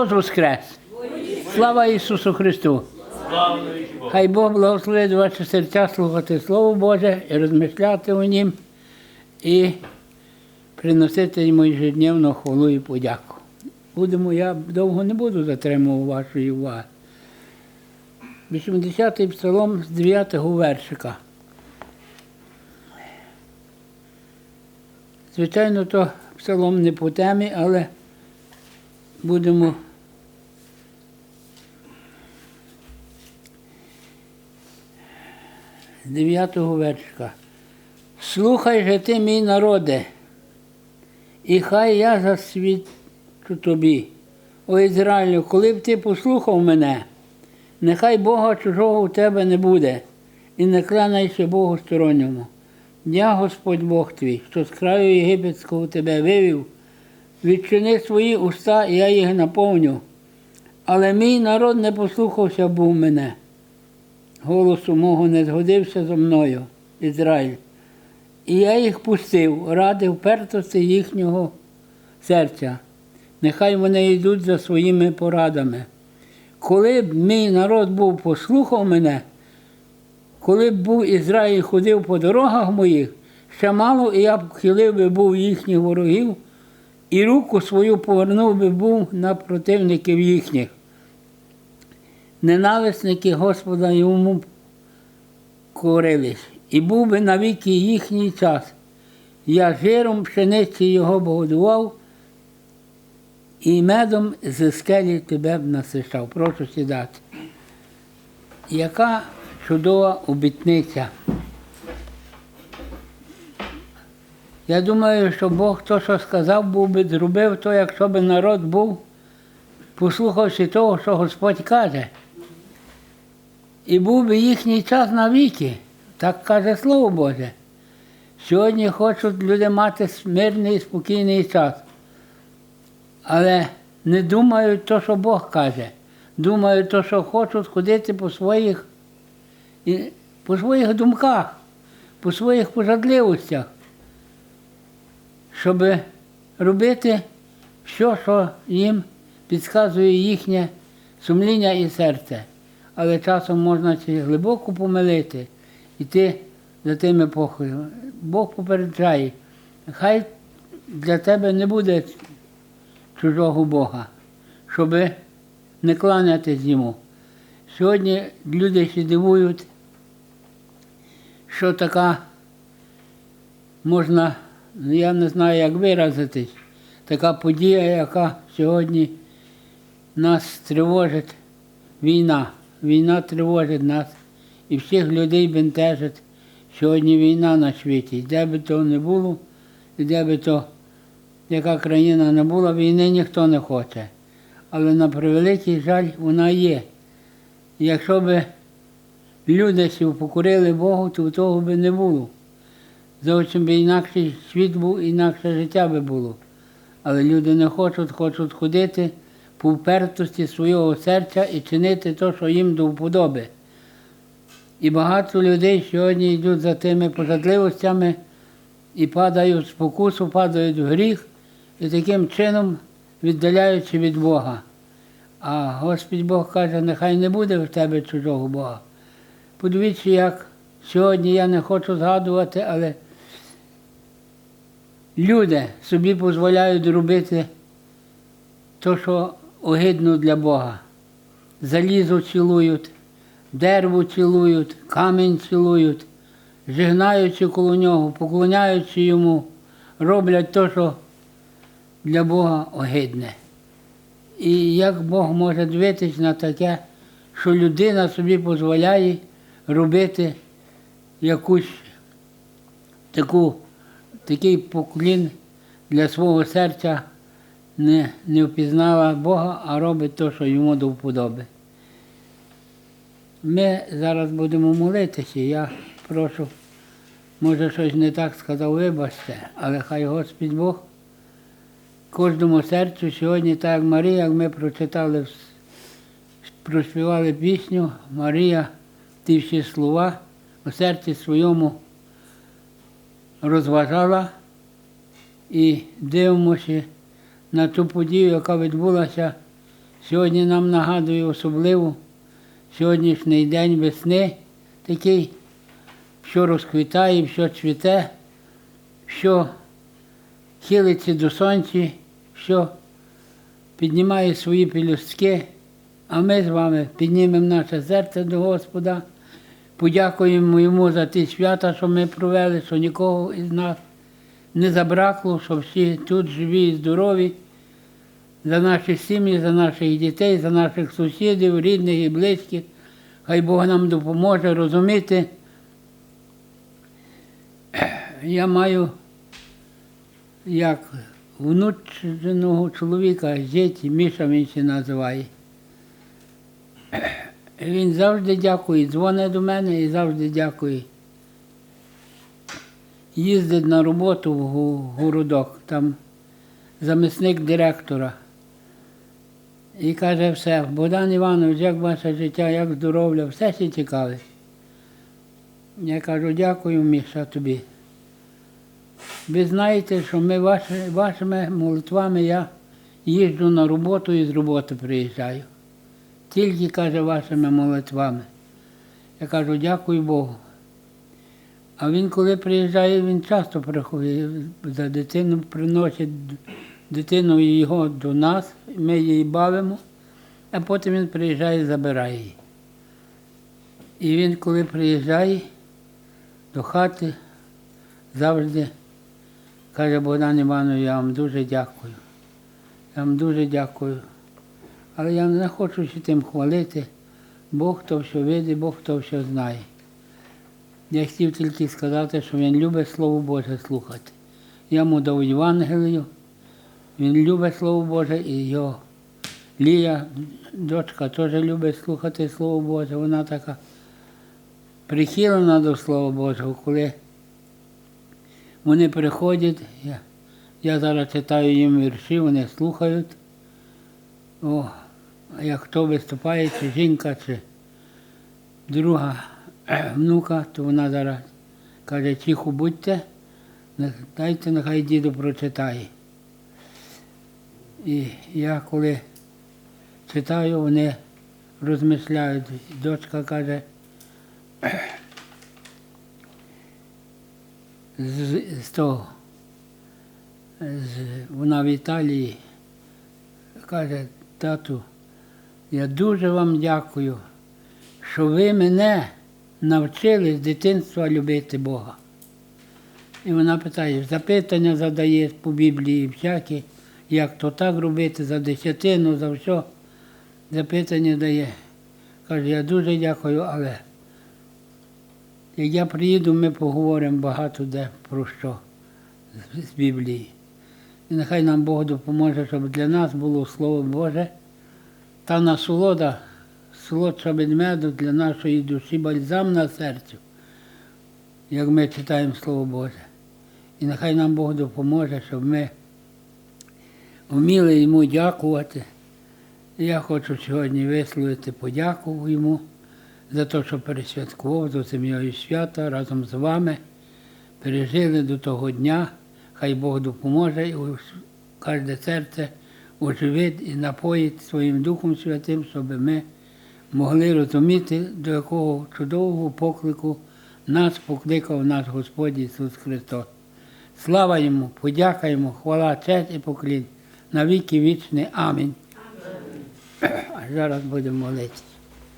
Христос Воскрес! Слава Ісусу Христу! Хай Бог благословить ваші серця слухати Слово Боже і розмишляти у нім і приносити йому ежедневну хвалу і подяку. Будемо, я довго не буду затримувати вашої уваги. 80-й псалом з 9-го вершика. Звичайно, то псалом не по темі, але будемо 9-го вершика. Слухай же ти, мій народе, і хай я засвідчу тобі. О Ізраїлю, коли б ти послухав мене, нехай Бога чужого у тебе не буде, і не клянайся Богу сторонньому. Я Господь Бог твій, що з краю єгипетського тебе вивів, відчини свої уста, і я їх наповню. Але мій народ не послухався був мене. Голосу мого не згодився зо мною, Ізраїль. І я їх пустив ради впертості їхнього серця. Нехай вони йдуть за своїми порадами. Коли б мій народ був послухав мене, коли б був Ізраїль ходив по дорогах моїх, ще мало, і я б хилив би був їхніх ворогів, і руку свою повернув би був на противників їхніх. Ненависники Господа йому корились, і був би навіки їхній час. Я жиром пшениці його богодував, і медом з скелі тебе б насищав. Прошу сідати. Яка чудова обітниця. Я думаю, що Бог то, що сказав, був би зробив то, якщо б народ був, послухавши того, що Господь каже. І був би їхній час навіки, так каже Слово Боже. Сьогодні хочуть люди мати мирний спокійний час. Але не думають то, що Бог каже. Думають то, що хочуть ходити по своїх, по своїх думках, по своїх пожадливостях, щоб робити все, що їм підказує їхнє сумління і серце. Але часом можна чи глибоко помилити, іти за тими похоями. Бог попереджає, хай для тебе не буде чужого Бога, щоб не кланятись йому. Сьогодні люди ще дивують, що така можна, я не знаю, як виразитись, така подія, яка сьогодні нас тривожить війна. Війна тривожить нас і всіх людей бентежить. Сьогодні війна на світі. Де би то не було, і де би то яка країна не була, війни ніхто не хоче. Але на превеликий жаль вона є. І Якщо б люди всі покорили Богу, то того би не було. Зовсім би інакший світ був, інакше життя би було. Але люди не хочуть, хочуть ходити по впертості свого серця і чинити те, що їм до вподоби. І багато людей сьогодні йдуть за тими пожадливостями і падають в спокусу, падають в гріх, і таким чином віддаляючи від Бога. А Господь Бог каже, нехай не буде в тебе чужого Бога. Подивіться, як сьогодні я не хочу згадувати, але люди собі дозволяють робити те, що огидно для Бога. Залізо цілують, дерево цілують, камінь цілують, жигнаючи коло нього, поклоняючи йому, роблять те, що для Бога огидне. І як Бог може дивитися на таке, що людина собі дозволяє робити якусь таку, такий поклін для свого серця, не, не впізнала Бога, а робить те, що йому до вподоби. Ми зараз будемо молитися. Я прошу, може щось не так сказав, вибачте, але хай Господь Бог кожному серцю сьогодні, так як Марія, як ми прочитали, проспівали пісню, Марія, ті всі слова у серці своєму розважала і дивимося на ту подію, яка відбулася Сьогодні нам нагадує особливо сьогоднішній день весни такий, що розквітає, що цвіте, що хилиться до сонця, що піднімає свої пелюстки, а ми з вами піднімемо наше серце до Господа, подякуємо йому за ті свята, що ми провели, що нікого із нас не забракло, що всі тут живі і здорові, за наші сім'ї, за наших дітей, за наших сусідів, рідних і близьких. Хай Бог нам допоможе розуміти. Я маю як внученого чоловіка, зять, Міша він ще називає. Він завжди дякує, дзвонить до мене і завжди дякує. Їздить на роботу в городок, там замісник директора. І каже все, Богдан Іванович, як ваше життя, як здоров'я, все ще цікаве. Я кажу, дякую, Міша, тобі. Ви знаєте, що ми ваші, вашими молитвами я їжджу на роботу і з роботи приїжджаю. Тільки, каже, вашими молитвами. Я кажу, дякую Богу. А він, коли приїжджає, він часто приходить за дитину, приносить дитину його до нас, ми її бавимо, а потім він приїжджає і забирає її. І він, коли приїжджає до хати, завжди каже Богдан Іванович, я вам дуже дякую. Я вам дуже дякую. Але я не хочу ще тим хвалити. Бог то все видить, Бог то все знає. Я хотів тільки сказати, що він любить Слово Боже слухати. Я йому дав Євангелію, він любить Слово Боже і його Лія, дочка, теж любить слухати Слово Боже. Вона така прихилена до Слова Божого, коли вони приходять, я, я зараз читаю їм вірші, вони слухають. О, як хто виступає, чи жінка, чи друга внука, то вона зараз каже, тихо будьте, дайте, нехай діду прочитає. І я коли читаю, вони розмишляють. Дочка каже, з, з того, з, вона в Італії, каже, тату, я дуже вам дякую, що ви мене навчили з дитинства любити Бога. І вона питає, запитання задає по Біблії всякі, як то так робити за десятину, за все. Запитання дає. Каже, я дуже дякую, але як я приїду, ми поговоримо багато де про що з- Біблії. І нехай нам Бог допоможе, щоб для нас було Слово Боже, та насолода, солодша меду для нашої душі, бальзам на серцю, як ми читаємо Слово Боже. І нехай нам Бог допоможе, щоб ми вміли йому дякувати. Я хочу сьогодні висловити подяку йому за те, що пересвяткував до сім'єю свята разом з вами. Пережили до того дня. Хай Бог допоможе і кожне серце оживить і напоїть своїм Духом Святим, щоб ми могли розуміти, до якого чудового поклику нас покликав наш Господь Ісус Христос. Слава йому, подяка йому, хвала, честь і поклін. На віки вічний. Амінь. А зараз будемо молитися.